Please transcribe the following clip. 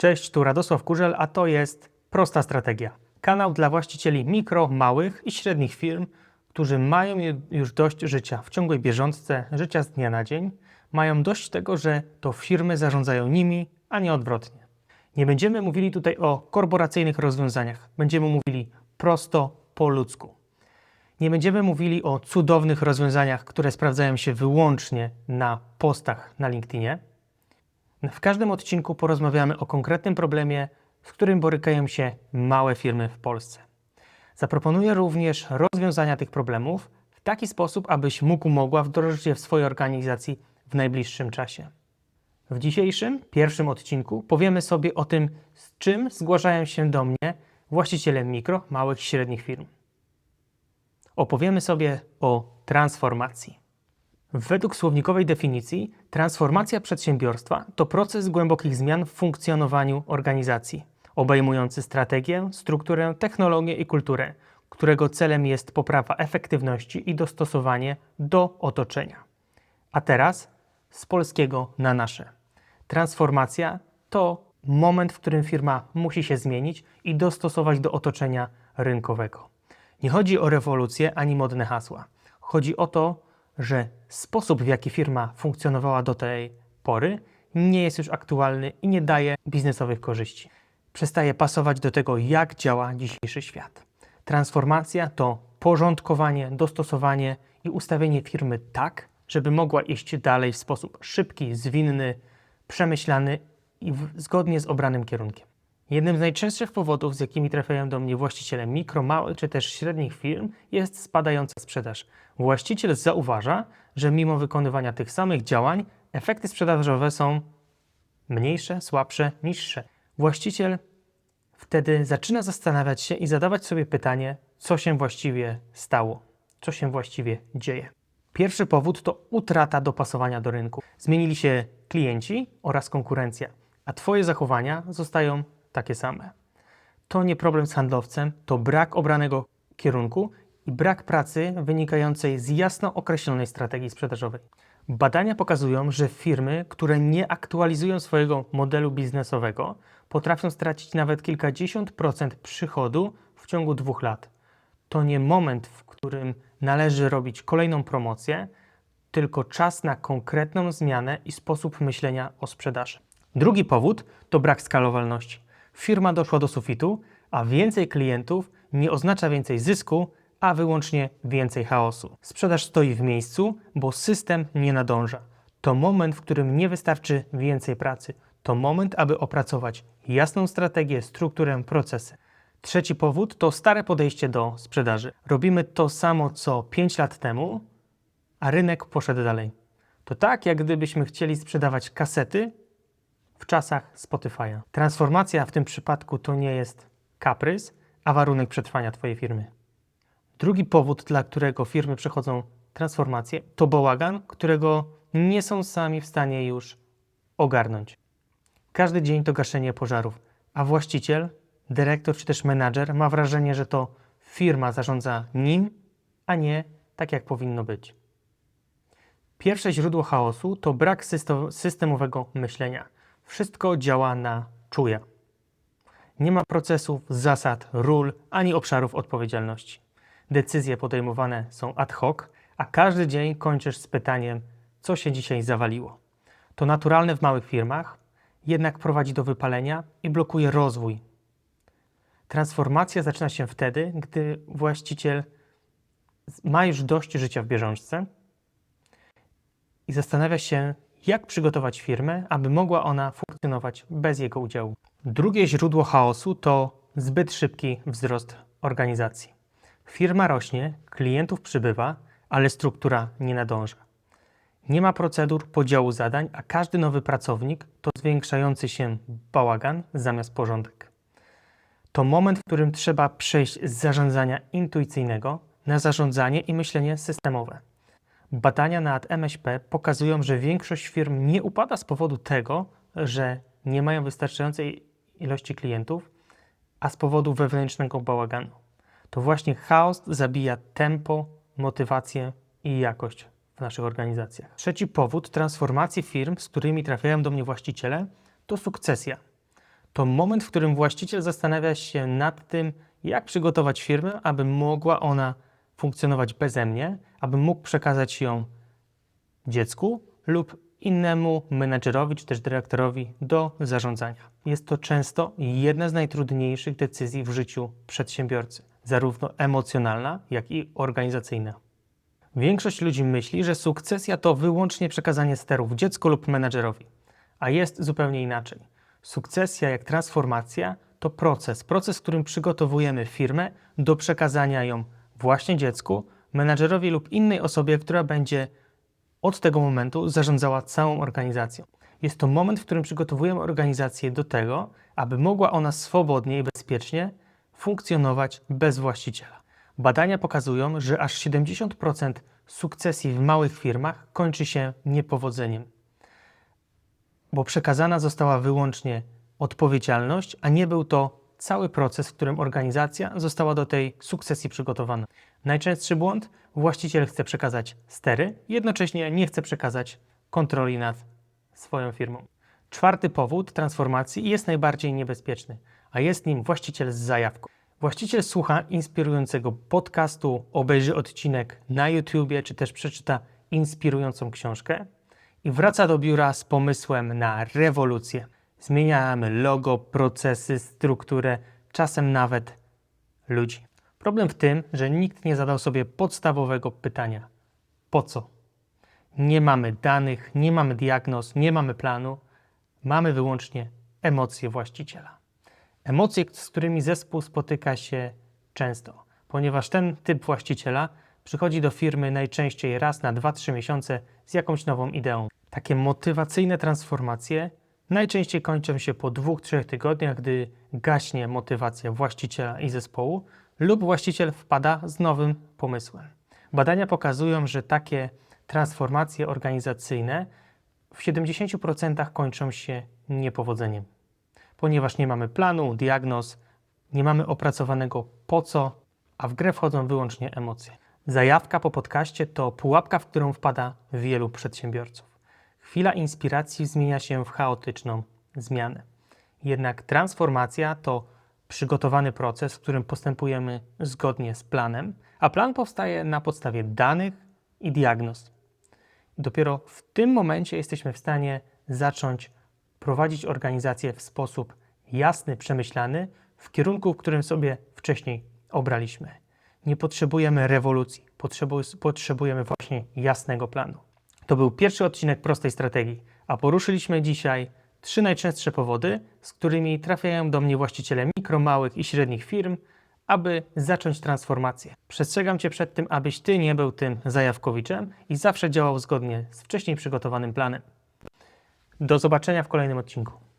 Cześć, tu Radosław Kurzel, a to jest Prosta Strategia. Kanał dla właścicieli mikro, małych i średnich firm, którzy mają ju- już dość życia w ciągłej bieżączce, życia z dnia na dzień, mają dość tego, że to firmy zarządzają nimi, a nie odwrotnie. Nie będziemy mówili tutaj o korporacyjnych rozwiązaniach, będziemy mówili prosto po ludzku. Nie będziemy mówili o cudownych rozwiązaniach, które sprawdzają się wyłącznie na postach na LinkedInie. W każdym odcinku porozmawiamy o konkretnym problemie, z którym borykają się małe firmy w Polsce. Zaproponuję również rozwiązania tych problemów w taki sposób, abyś mógł mogła wdrożyć je w swojej organizacji w najbliższym czasie. W dzisiejszym, pierwszym odcinku powiemy sobie o tym, z czym zgłaszają się do mnie właściciele mikro, małych i średnich firm. Opowiemy sobie o transformacji. Według słownikowej definicji, transformacja przedsiębiorstwa to proces głębokich zmian w funkcjonowaniu organizacji, obejmujący strategię, strukturę, technologię i kulturę, którego celem jest poprawa efektywności i dostosowanie do otoczenia. A teraz z polskiego na nasze. Transformacja to moment, w którym firma musi się zmienić i dostosować do otoczenia rynkowego. Nie chodzi o rewolucję ani modne hasła. Chodzi o to, że sposób, w jaki firma funkcjonowała do tej pory, nie jest już aktualny i nie daje biznesowych korzyści. Przestaje pasować do tego, jak działa dzisiejszy świat. Transformacja to porządkowanie, dostosowanie i ustawienie firmy tak, żeby mogła iść dalej w sposób szybki, zwinny, przemyślany i w, zgodnie z obranym kierunkiem. Jednym z najczęstszych powodów, z jakimi trafiają do mnie właściciele mikro, małych czy też średnich firm, jest spadająca sprzedaż. Właściciel zauważa, że mimo wykonywania tych samych działań, efekty sprzedażowe są mniejsze, słabsze, niższe. Właściciel wtedy zaczyna zastanawiać się i zadawać sobie pytanie, co się właściwie stało, co się właściwie dzieje. Pierwszy powód to utrata dopasowania do rynku. Zmienili się klienci oraz konkurencja, a Twoje zachowania zostają takie same. To nie problem z handlowcem, to brak obranego kierunku i brak pracy wynikającej z jasno określonej strategii sprzedażowej. Badania pokazują, że firmy, które nie aktualizują swojego modelu biznesowego, potrafią stracić nawet kilkadziesiąt procent przychodu w ciągu dwóch lat. To nie moment, w którym należy robić kolejną promocję, tylko czas na konkretną zmianę i sposób myślenia o sprzedaży. Drugi powód to brak skalowalności. Firma doszła do sufitu, a więcej klientów nie oznacza więcej zysku, a wyłącznie więcej chaosu. Sprzedaż stoi w miejscu, bo system nie nadąża. To moment, w którym nie wystarczy więcej pracy. To moment, aby opracować jasną strategię, strukturę, procesy. Trzeci powód to stare podejście do sprzedaży. Robimy to samo co 5 lat temu, a rynek poszedł dalej. To tak, jak gdybyśmy chcieli sprzedawać kasety w czasach Spotify'a. Transformacja w tym przypadku to nie jest kaprys, a warunek przetrwania Twojej firmy. Drugi powód, dla którego firmy przechodzą transformację, to bałagan, którego nie są sami w stanie już ogarnąć. Każdy dzień to gaszenie pożarów, a właściciel, dyrektor czy też menadżer ma wrażenie, że to firma zarządza nim, a nie tak, jak powinno być. Pierwsze źródło chaosu to brak systemowego myślenia. Wszystko działa na czuje. Nie ma procesów, zasad, ról ani obszarów odpowiedzialności. Decyzje podejmowane są ad hoc, a każdy dzień kończysz z pytaniem, co się dzisiaj zawaliło. To naturalne w małych firmach, jednak prowadzi do wypalenia i blokuje rozwój. Transformacja zaczyna się wtedy, gdy właściciel ma już dość życia w bieżączce i zastanawia się, jak przygotować firmę, aby mogła ona funkcjonować bez jego udziału. Drugie źródło chaosu to zbyt szybki wzrost organizacji. Firma rośnie, klientów przybywa, ale struktura nie nadąża. Nie ma procedur podziału zadań, a każdy nowy pracownik to zwiększający się bałagan zamiast porządek. To moment, w którym trzeba przejść z zarządzania intuicyjnego na zarządzanie i myślenie systemowe. Badania nad MŚP pokazują, że większość firm nie upada z powodu tego, że nie mają wystarczającej ilości klientów, a z powodu wewnętrznego bałaganu. To właśnie chaos zabija tempo, motywację i jakość w naszych organizacjach. Trzeci powód transformacji firm, z którymi trafiają do mnie właściciele, to sukcesja. To moment, w którym właściciel zastanawia się nad tym, jak przygotować firmę, aby mogła ona funkcjonować beze mnie, aby mógł przekazać ją dziecku lub innemu menedżerowi czy też dyrektorowi do zarządzania. Jest to często jedna z najtrudniejszych decyzji w życiu przedsiębiorcy, zarówno emocjonalna, jak i organizacyjna. Większość ludzi myśli, że sukcesja to wyłącznie przekazanie sterów dziecku lub menedżerowi, a jest zupełnie inaczej. Sukcesja, jak transformacja, to proces, proces, w którym przygotowujemy firmę do przekazania ją właśnie dziecku, menedżerowi lub innej osobie, która będzie od tego momentu zarządzała całą organizacją. Jest to moment, w którym przygotowujemy organizację do tego, aby mogła ona swobodnie i bezpiecznie funkcjonować bez właściciela. Badania pokazują, że aż 70% sukcesji w małych firmach kończy się niepowodzeniem, bo przekazana została wyłącznie odpowiedzialność, a nie był to cały proces, w którym organizacja została do tej sukcesji przygotowana. Najczęstszy błąd właściciel chce przekazać stery, jednocześnie nie chce przekazać kontroli nad swoją firmą. Czwarty powód transformacji jest najbardziej niebezpieczny, a jest nim właściciel z zajawką. Właściciel słucha inspirującego podcastu, obejrzy odcinek na YouTubie, czy też przeczyta inspirującą książkę i wraca do biura z pomysłem na rewolucję. Zmieniamy logo, procesy, strukturę, czasem nawet ludzi. Problem w tym, że nikt nie zadał sobie podstawowego pytania: po co? Nie mamy danych, nie mamy diagnoz, nie mamy planu, mamy wyłącznie emocje właściciela. Emocje, z którymi zespół spotyka się często, ponieważ ten typ właściciela przychodzi do firmy najczęściej raz na 2-3 miesiące z jakąś nową ideą. Takie motywacyjne transformacje najczęściej kończą się po 2-3 tygodniach, gdy gaśnie motywacja właściciela i zespołu, lub właściciel wpada z nowym pomysłem. Badania pokazują, że takie transformacje organizacyjne w 70% kończą się niepowodzeniem, ponieważ nie mamy planu, diagnoz, nie mamy opracowanego po co, a w grę wchodzą wyłącznie emocje. Zajawka po podcaście to pułapka, w którą wpada wielu przedsiębiorców. Chwila inspiracji zmienia się w chaotyczną zmianę. Jednak transformacja to przygotowany proces, w którym postępujemy zgodnie z planem, a plan powstaje na podstawie danych i diagnoz. Dopiero w tym momencie jesteśmy w stanie zacząć prowadzić organizację w sposób jasny, przemyślany, w kierunku, w którym sobie wcześniej obraliśmy. Nie potrzebujemy rewolucji, potrzebu- potrzebujemy właśnie jasnego planu. To był pierwszy odcinek prostej strategii, a poruszyliśmy dzisiaj trzy najczęstsze powody, z którymi trafiają do mnie właściciele mikro, małych i średnich firm, aby zacząć transformację. Przestrzegam Cię przed tym, abyś Ty nie był tym zajawkowiczem i zawsze działał zgodnie z wcześniej przygotowanym planem. Do zobaczenia w kolejnym odcinku.